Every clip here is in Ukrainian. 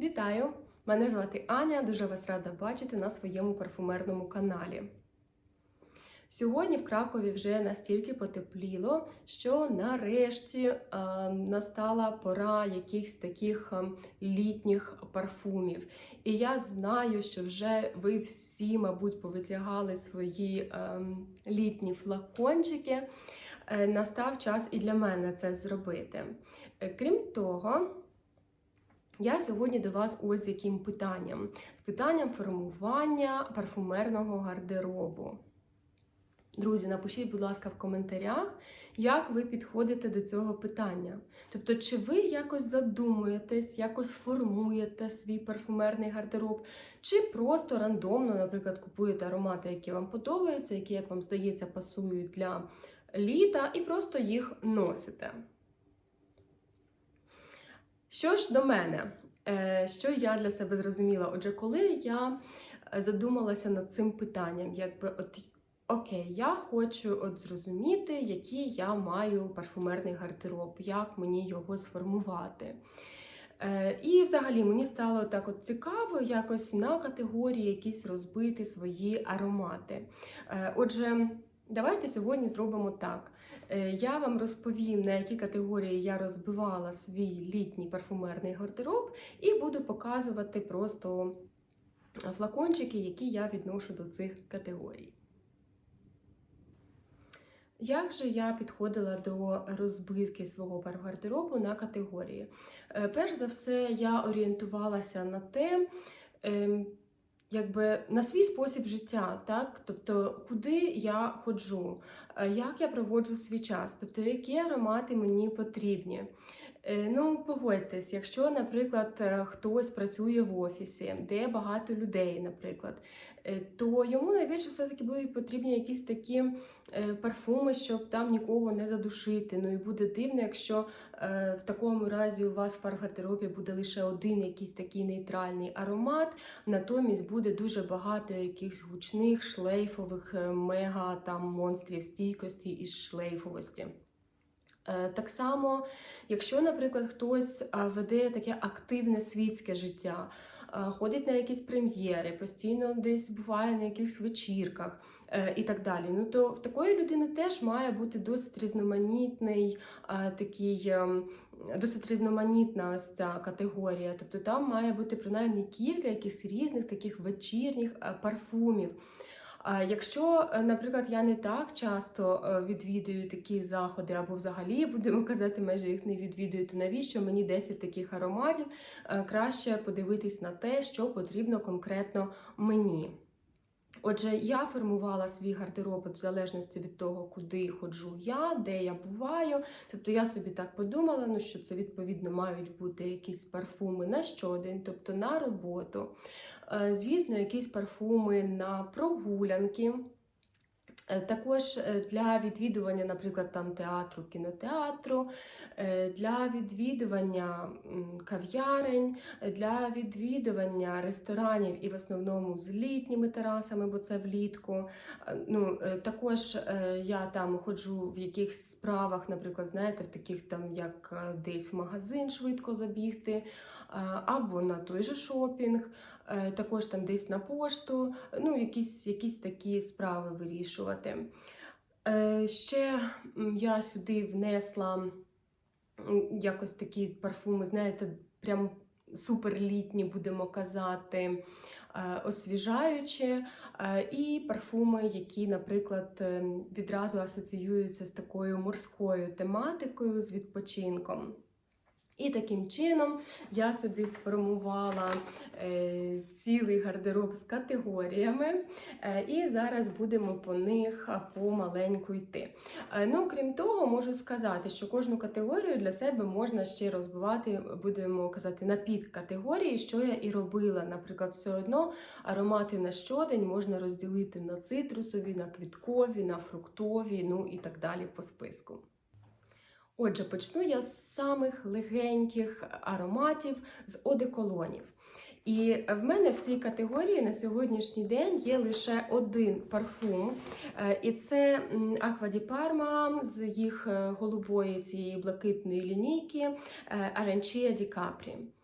Вітаю! Мене звати Аня, дуже вас рада бачити на своєму парфумерному каналі. Сьогодні в Кракові вже настільки потепліло, що нарешті е, настала пора якихось таких е, літніх парфумів. І я знаю, що вже ви всі, мабуть, повитягали свої е, літні флакончики. Е, настав час і для мене це зробити. Е, Крім того, я сьогодні до вас ось з яким питанням: з питанням формування парфумерного гардеробу. Друзі, напишіть, будь ласка, в коментарях, як ви підходите до цього питання. Тобто, чи ви якось задумуєтесь, якось формуєте свій парфумерний гардероб, чи просто рандомно, наприклад, купуєте аромати, які вам подобаються, які, як вам здається, пасують для літа, і просто їх носите. Що ж до мене, Е, що я для себе зрозуміла? Отже, коли я задумалася над цим питанням, якби от окей, я хочу от зрозуміти, який я маю парфумерний гардероб, як мені його сформувати. Е, І взагалі мені стало так от цікаво якось на категорії якісь розбити свої аромати. Е, Отже, давайте сьогодні зробимо так. Е, Я вам розповім, на які категорії я розбивала свій літній парфумерний гардероб, і буду показувати просто флакончики, які я відношу до цих категорій. Як же я підходила до розбивки свого гардеробу на категорії? Е, Перш за все, я орієнтувалася на те, ем, якби на свій спосіб життя, так? Тобто, куди я ходжу, е, як я проводжу свій час, тобто які аромати мені потрібні. Е, Ну, погодьтесь, якщо, наприклад, е, хтось працює в офісі, де багато людей, наприклад, то йому найбільше все-таки будуть потрібні якісь такі е, парфуми, щоб там нікого не задушити. Ну і буде дивно, якщо е, в такому разі у вас в гардеробі буде лише один якийсь такий нейтральний аромат, натомість буде дуже багато якихось гучних, шлейфових, е, мега там монстрів стійкості і шлейфовості. Е, Так само, якщо, наприклад, хтось веде таке активне світське життя, ходить на якісь прем'єри, постійно десь буває на якихось вечірках е, і так далі. Ну то в такої людини теж має бути досить різноманітний такий. ем, Досить різноманітна ось ця категорія, тобто там має бути принаймні кілька якихось різних таких вечірніх е, парфумів. Якщо, е, наприклад, я не так часто е, відвідую такі заходи, або взагалі будемо казати, майже їх не відвідую, то навіщо мені 10 таких ароматів? Е, Краще подивитись на те, що потрібно конкретно мені. Отже, я формувала свій гардероб в залежності від того, куди ходжу я, де я буваю. Тобто я собі так подумала, ну що це відповідно мають бути якісь парфуми на щодень, тобто на роботу. Е, Звісно, якісь парфуми на прогулянки. Е, Також е, для відвідування, наприклад, там театру, кінотеатру, е, для відвідування кав'ярень, для відвідування ресторанів і в основному з літніми терасами, бо це влітку. Ну, також я там ходжу в якихось справах, наприклад, знаєте, в таких там, як десь в магазин швидко забігти, або на той же шопінг, також там десь на пошту, ну, якісь, якісь такі справи вирішувати. Е, Ще я сюди внесла якось такі парфуми, знаєте, прям суперлітні, будемо казати, е, освіжаючі, е, і парфуми, які, наприклад, е, відразу асоціюються з такою морською тематикою, з відпочинком. І таким чином я собі сформувала е, цілий гардероб з категоріями, е, і зараз будемо по них помаленьку йти. Е, ну, крім того, можу сказати, що кожну категорію для себе можна ще розбивати, будемо казати, на підкатегорії, що я і робила. Наприклад, все одно аромати на щодень можна розділити на цитрусові, на квіткові, на фруктові, ну і так далі по списку. Отже, почну я з самих легеньких ароматів з одеколонів. І в мене в цій категорії на сьогоднішній день є лише один парфум, е, і це di Parma з їх е, голубої цієї блакитної лінійки Аранчія Capri. Е,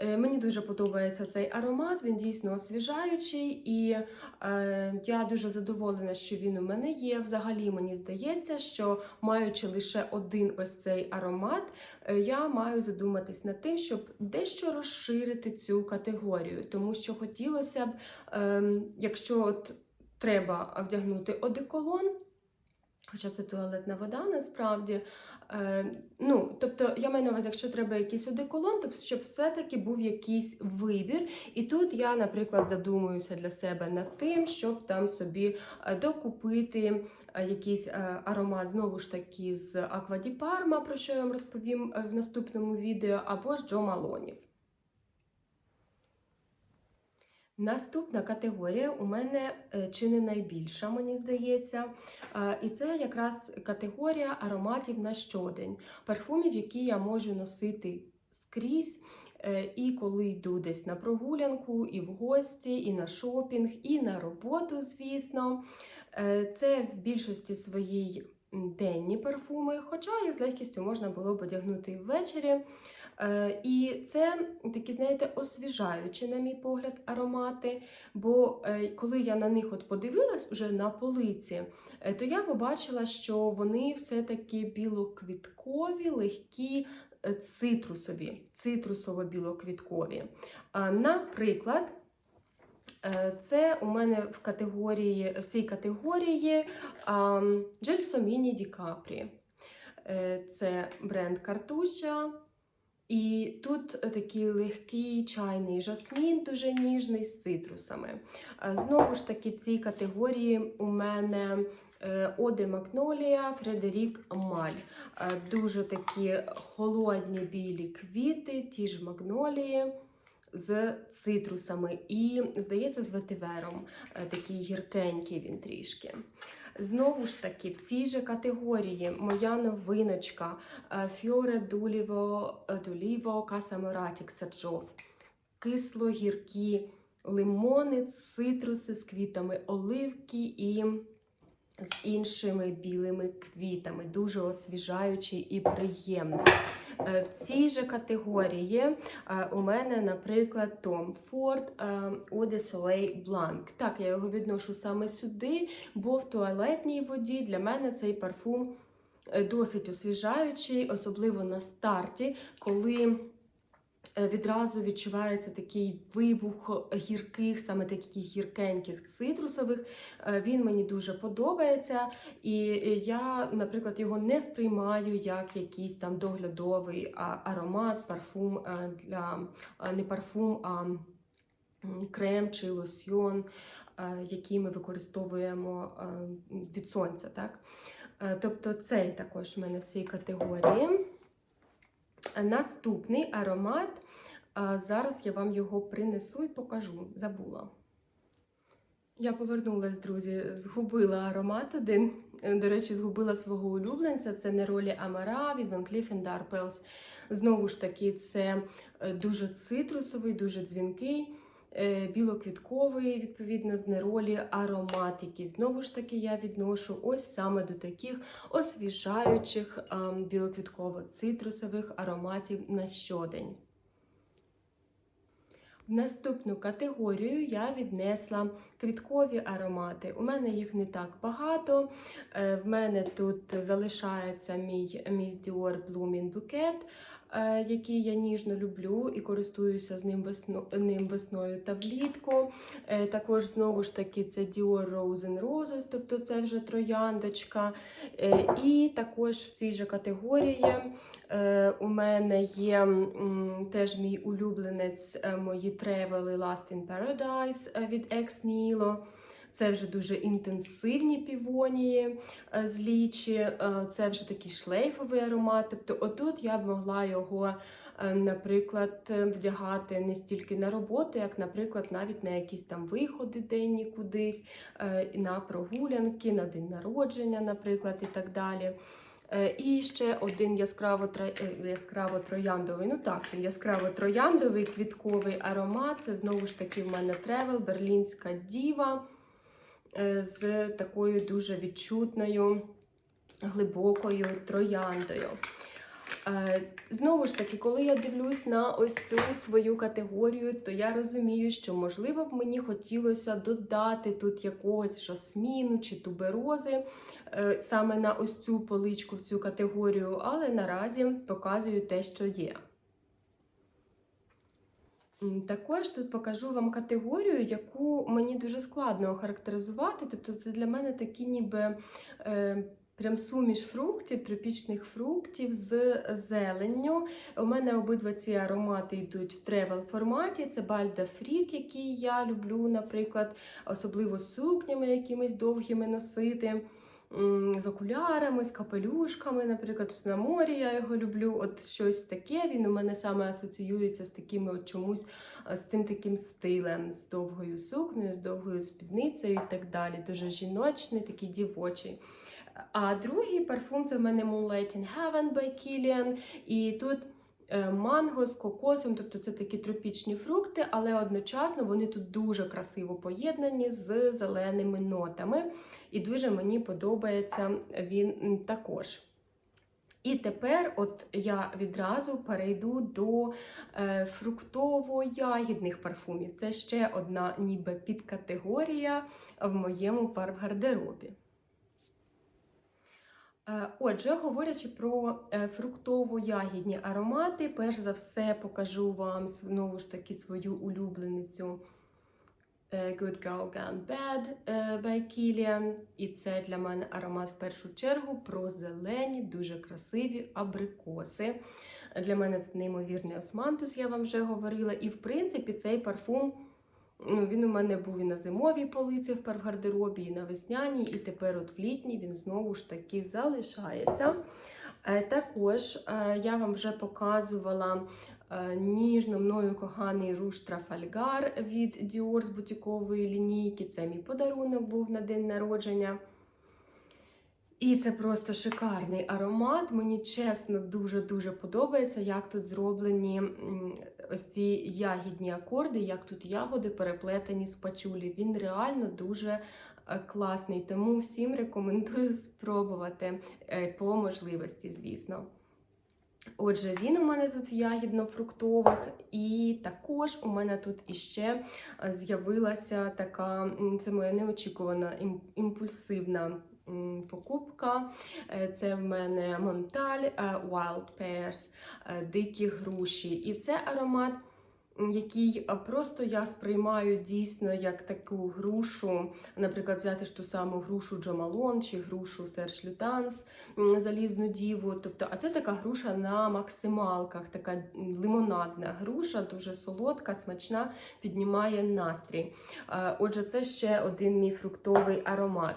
Мені дуже подобається цей аромат, він дійсно освіжаючий, і е, я дуже задоволена, що він у мене є. Взагалі мені здається, що маючи лише один ось цей аромат, е, я маю задуматись над тим, щоб дещо розширити цю категорію, тому що хотілося б, е, якщо от треба вдягнути одеколон. Хоча це туалетна вода насправді. Е, ну, тобто, я маю на увазі, якщо треба якийсь одеколон, то щоб все-таки був якийсь вибір. І тут я, наприклад, задумуюся для себе над тим, щоб там собі е, докупити е, якийсь е, аромат, знову ж таки, з Аквадіпарма, Парма, про що я вам розповім в наступному відео, або з Джо Малонів. Наступна категорія у мене е, чи не найбільша, мені здається. І це якраз категорія ароматів на щодень, парфумів, які я можу носити скрізь. е, І коли йду десь на прогулянку, і в гості, і на шопінг, і на роботу, звісно. Е, Це в більшості своїй денні парфуми, хоча їх з легкістю можна було б одягнути ввечері. Е, І це такі, знаєте, освіжаючі, на мій погляд, аромати. Бо е, коли я на них от подивилась уже на полиці, е, то я побачила, що вони все-таки білоквіткові, легкі, цитрусові, цитрусово-білоквіткові. Наприклад, це у мене в категорії, в цій категорії Джельсоміні Ді Капрі. Це бренд Картуща. І тут такий легкий чайний жасмін, дуже ніжний з цитрусами. Е, Знову ж таки, в цій категорії у мене е, Оде Магнолія Фредерік Маль. Е, Дуже такі холодні білі квіти, ті ж магнолії з цитрусами. І, здається, з ветивером. Е, Такий гіркенький він трішки. Знову ж таки, в цій же категорії моя новиночка е, Фьоре Дуліво Дуліво Касаморатік Саджов. Кисло-гіркі лимони, цитруси з квітами оливки і з іншими білими квітами. Дуже освіжаючий і приємний. Е, В цій же категорії е, у мене, наприклад, Tom Ford Eau de Soleil Blanc. Так, я його відношу саме сюди, бо в туалетній воді для мене цей парфум е, досить освіжаючий, особливо на старті, коли відразу відчувається такий вибух гірких, саме таких гіркеньких цитрусових. Е, Він мені дуже подобається, і е, я, наприклад, його не сприймаю як якийсь там доглядовий аромат, парфум е, для не парфум, а крем чи лосьйон, е, який ми використовуємо е, від сонця. Так? Е, Тобто цей також в мене в цій категорії. Е, Наступний аромат. Зараз я вам його принесу і покажу. Забула. Я повернулась, друзі, згубила аромат один. Е, До речі, згубила свого улюбленця. Це Неролі Амара від Van Cleef Arpels. Знову ж таки, це е, дуже цитрусовий, дуже дзвінкий, е, білоквітковий, відповідно, з неролі аромат, який знову ж таки я відношу ось саме до таких освіжаючих білоквітково-цитрусових ароматів на щодень. В наступну категорію я віднесла квіткові аромати. У мене їх не так багато. Е, В мене тут залишається мій Miss Dior Blooming Bouquet, який я ніжно люблю і користуюся з ним, весно, ним весною та влітку. Е, Також знову ж таки це Dior Rose and Roses, тобто це вже трояндочка. Е, І також в цій же категорії е, у мене є теж мій улюбленець е, мої тревели Last in Paradise е, від Ex Nihilo. Це вже дуже інтенсивні півонії е, з лічі, е, це вже такий шлейфовий аромат. Тобто, отут я б могла його, е, наприклад, вдягати не стільки на роботу, як, наприклад, навіть на якісь там виходи денні кудись, на прогулянки, на день народження, наприклад, і так далі. І ще один яскраво, яскраво трояндовий. Ну так, яскраво трояндовий квітковий аромат. Це знову ж таки в мене тревел, берлінська діва з такою дуже відчутною, глибокою трояндою. Е, Знову ж таки, коли я дивлюсь на ось цю свою категорію, то я розумію, що можливо б мені хотілося додати тут якогось жасміну чи туберози е, саме на ось цю поличку в цю категорію, але наразі показую те, що є. Також тут покажу вам категорію, яку мені дуже складно охарактеризувати. Тобто, це для мене такі ніби е, прям суміш фруктів, тропічних фруктів з зеленню. У мене обидва ці аромати йдуть в тревел форматі. Це Бальда Фрік, який я люблю, наприклад, особливо з сукнями якимись довгими носити. З окулярами, з капелюшками, наприклад, на морі я його люблю. От щось таке. Він у мене саме асоціюється з такими от чомусь з цим таким стилем, з довгою сукнею, з довгою спідницею і так далі. Дуже жіночний, такий дівочий. А другий парфум це в мене Moonlight in Heaven by Kilian. І тут е, манго з кокосом, тобто це такі тропічні фрукти, але одночасно вони тут дуже красиво поєднані з зеленими нотами. І дуже мені подобається він також. І тепер от я відразу перейду до е, фруктово-ягідних парфумів. Це ще одна ніби підкатегорія в моєму парфгардеробі. Е, Отже, говорячи про е, фруктово-ягідні аромати, перш за все покажу вам знову ж таки свою улюбленицю е, Good Girl Gone Bad by Kilian. І це для мене аромат в першу чергу про зелені, дуже красиві абрикоси. Для мене тут неймовірний османтус, я вам вже говорила. І в принципі цей парфум. Ну, він у мене був і на зимовій полиці в парфгардеробі, і на весняній, і тепер от в літній він знову ж таки залишається. Е, Також е, я вам вже показувала е, ніжно мною коханий руш Трафальгар від Dior з бутікової лінійки. Це мій подарунок був на день народження. І це просто шикарний аромат. Мені чесно дуже-дуже подобається, як тут зроблені ось ці ягідні акорди, як тут ягоди переплетені з пачулі. Він реально дуже е, класний, тому всім рекомендую спробувати е, по можливості, звісно. Отже, він у мене тут ягідно-фруктових, і також у мене тут іще е, з'явилася така, це моя неочікувана імпульсивна покупка. Е, Це в мене Монталь е, Wild Pears, е, дикі груші. І це аромат, який просто я сприймаю дійсно як таку грушу, наприклад, взяти ж ту саму грушу Джомалон чи грушу Серж Лютанс, залізну діву. Тобто, а це така груша на максималках, така лимонадна груша, дуже солодка, смачна, піднімає настрій. Отже, це ще один мій фруктовий аромат.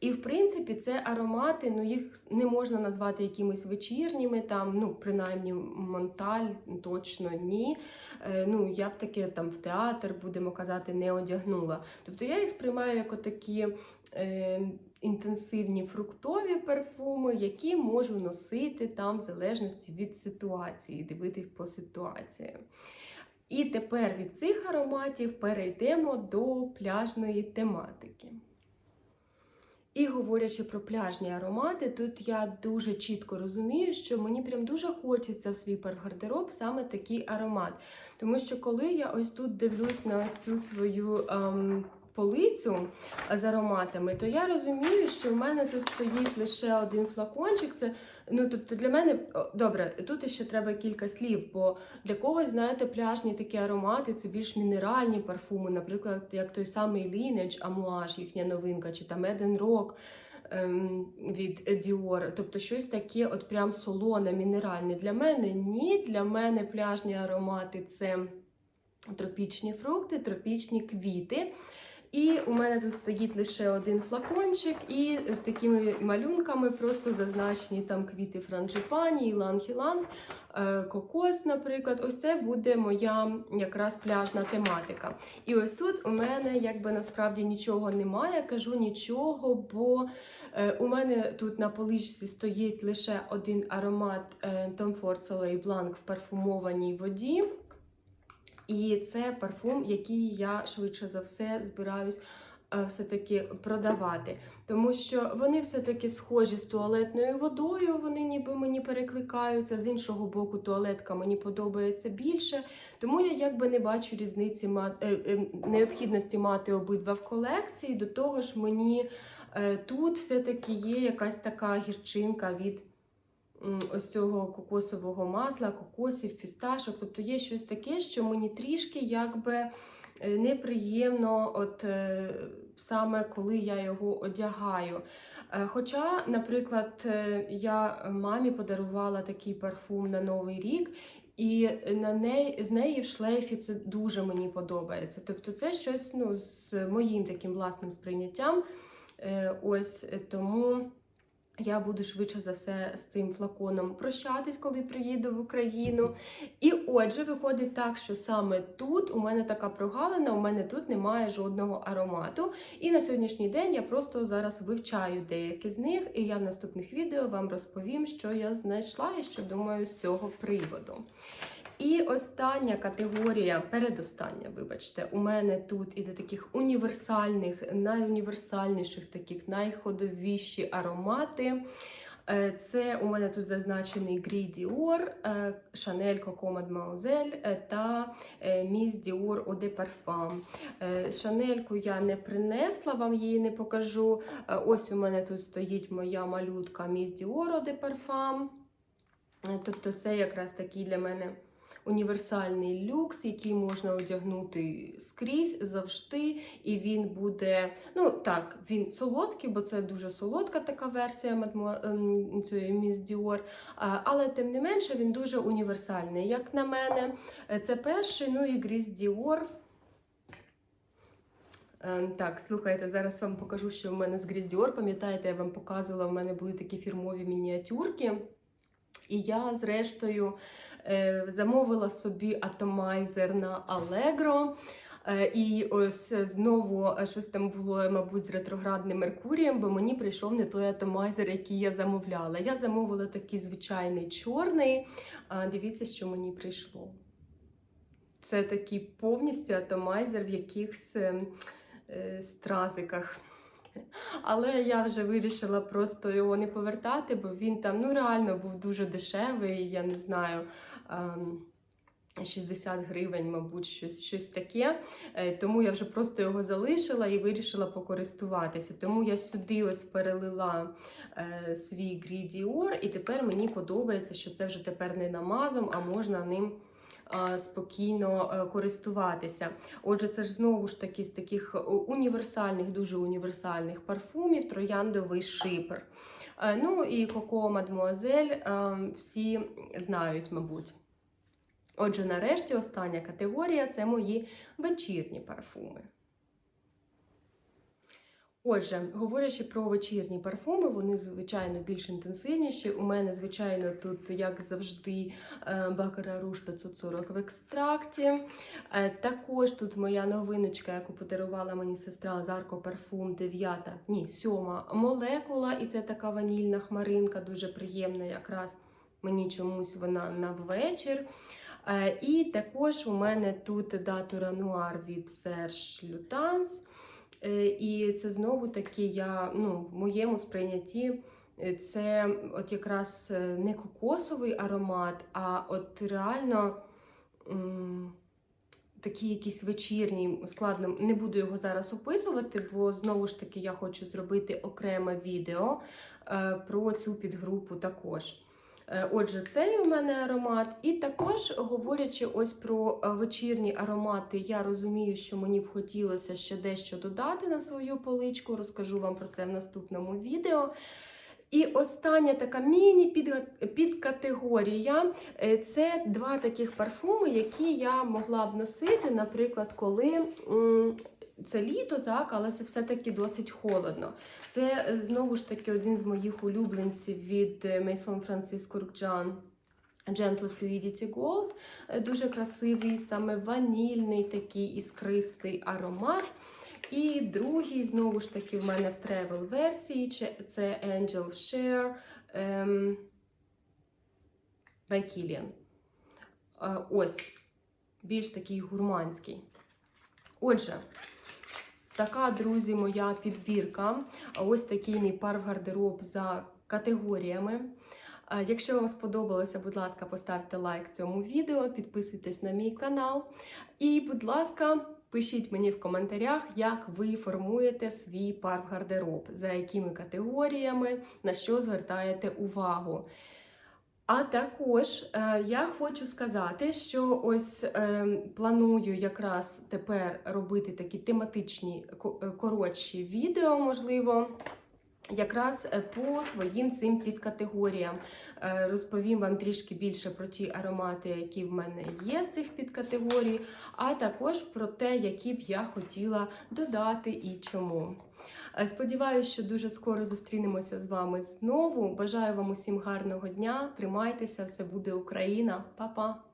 І, в принципі, це аромати, ну їх не можна назвати якимись вечірніми, там, ну, принаймні, Монталь точно ні. Е, ну, я б таке там в театр, будемо казати, не одягнула. Тобто я їх сприймаю як отакі е, інтенсивні фруктові парфуми, які можу носити там в залежності від ситуації, дивитись по ситуації. І тепер від цих ароматів перейдемо до пляжної тематики. І говорячи про пляжні аромати, тут я дуже чітко розумію, що мені прям дуже хочеться в свій парфгардероб саме такий аромат. Тому що коли я ось тут дивлюсь на ось цю свою ем, полицю з ароматами, то я розумію, що в мене тут стоїть лише один флакончик. Це ну тобто для мене добре, тут ще треба кілька слів, бо для когось, знаєте, пляжні такі аромати це більш мінеральні парфуми, наприклад, як той самий Lineage Amouage, їхня новинка, чи там Eden Rock ем, від Dior. Тобто щось таке, от прям солоне, мінеральне. Для мене ні, для мене пляжні аромати це тропічні фрукти, тропічні квіти. І у мене тут стоїть лише один флакончик, і такими малюнками просто зазначені там квіти франжипані, іланг-іланг, е, кокос, наприклад. Ось це буде моя якраз пляжна тематика. І ось тут у мене якби насправді нічого немає, кажу нічого, бо е, у мене тут на поличці стоїть лише один аромат е, Tom Ford Soleil Blanc в парфумованій воді. І це парфум, який я швидше за все збираюсь е, все-таки продавати. Тому що вони все-таки схожі з туалетною водою, вони ніби мені перекликаються. З іншого боку, туалетка мені подобається більше. Тому я якби не бачу різниці е, е, необхідності мати обидва в колекції. До того ж, мені тут все-таки є якась така гірчинка від ось цього кокосового масла, кокосів, фісташок. Тобто є щось таке, що мені трішки якби е, неприємно, от е, саме коли я його одягаю. Е, Хоча, наприклад, я мамі подарувала такий парфум на Новий рік, і на неї, з неї в шлейфі це дуже мені подобається. Тобто це щось ну, з моїм таким власним сприйняттям. Ось тому я буду швидше за все з цим флаконом прощатись, коли приїду в Україну. І отже, виходить так, що саме тут у мене така прогалина, у мене тут немає жодного аромату. І на сьогоднішній день я просто зараз вивчаю деякі з них, і я в наступних відео вам розповім, що я знайшла і що думаю з цього приводу. І остання категорія, передостання, вибачте, у мене тут іде таких універсальних, найуніверсальніших, таких найходовіші аромати. Е, Це у мене тут зазначений Gris Dior, е, Chanel Coco Mademoiselle е, та е, Dior Eau de Parfum. Шанельку я не принесла, вам її не покажу. Ось у мене тут стоїть моя малютка Miss Dior Eau de Parfum. Е, Тобто це якраз такий для мене універсальний люкс, який можна одягнути скрізь завжди, і він буде. Ну так, він солодкий, бо це дуже солодка така версія ем, цієї Dior, а, але тим не менше він дуже універсальний. Як на мене, Е, це перший, ну і Gris Dior. Ем, Так, слухайте, зараз вам покажу, що в мене з Dior. Пам'ятаєте, я вам показувала, в мене були такі фірмові мініатюрки. І я, зрештою, е, замовила собі атомайзер на Allegro. Е, І ось знову щось там було, мабуть, з ретроградним Меркурієм, бо мені прийшов не той атомайзер, який я замовляла. Я замовила такий звичайний чорний. Дивіться, що мені прийшло. Це такий повністю атомайзер в якихось е, е, стразиках. Але я вже вирішила просто його не повертати, бо він там ну реально був дуже дешевий, я не знаю. ем, 60 гривень, мабуть, щось, щось таке. Е, Тому я вже просто його залишила і вирішила покористуватися. Тому я сюди ось перелила е, свій Dior, і тепер мені подобається, що це вже тепер не намазом, а можна ним спокійно е, користуватися. Отже, це ж знову ж таки з таких е, універсальних, дуже універсальних парфумів, трояндовий шипер. Е, Ну і Коко е, всі знають, мабуть. Отже, нарешті остання категорія це мої вечірні парфуми. Отже, говорячи про вечірні парфуми, вони, звичайно, більш інтенсивніші. У мене, звичайно, тут, як завжди, Baccarat Rouge 540 в екстракті. Е, Також тут моя новиночка, яку подарувала мені сестра Зарко Парфум 9, ні, 7 молекула. І це така ванільна хмаринка, дуже приємна, якраз мені чомусь вона на вечір. Е, І також у мене тут датура нуар від Serge Lutens. Е, І це знову таки я ну, в моєму сприйнятті е, це от якраз е, не кокосовий аромат, а от реально м, такий якийсь вечірній, складно, не буду його зараз описувати, бо знову ж таки я хочу зробити окреме відео е, про цю підгрупу також. Е, Отже, цей у мене аромат. І також, говорячи ось про е, вечірні аромати, я розумію, що мені б хотілося ще дещо додати на свою поличку. Розкажу вам про це в наступному відео. І остання така міні-підкатегорія е, це два таких парфуми, які я могла б носити, наприклад, коли. Це літо, так, але це все-таки досить холодно. Це е, знову ж таки один з моїх улюбленців від Maison Francisco Kurkdjian Gentle Fluidity Gold. Е, Дуже красивий, саме ванільний такий іскристий аромат. І другий, знову ж таки, в мене в тревел версії це Angel Share ем, by Kilian. Е, Ось, більш такий гурманський. Отже, така, друзі, моя підбірка. Ось такий мій пар в гардероб за категоріями. Якщо вам сподобалося, будь ласка, поставте лайк цьому відео, підписуйтесь на мій канал. І, будь ласка, пишіть мені в коментарях, як ви формуєте свій пар в гардероб, за якими категоріями, на що звертаєте увагу. А також е, я хочу сказати, що ось е, планую якраз тепер робити такі тематичні е, коротші відео, можливо. Якраз по своїм цим підкатегоріям розповім вам трішки більше про ті аромати, які в мене є з цих підкатегорій, а також про те, які б я хотіла додати і чому. Е, Сподіваюся, що дуже скоро зустрінемося з вами знову. Бажаю вам усім гарного дня. Тримайтеся, все буде Україна. Па-па!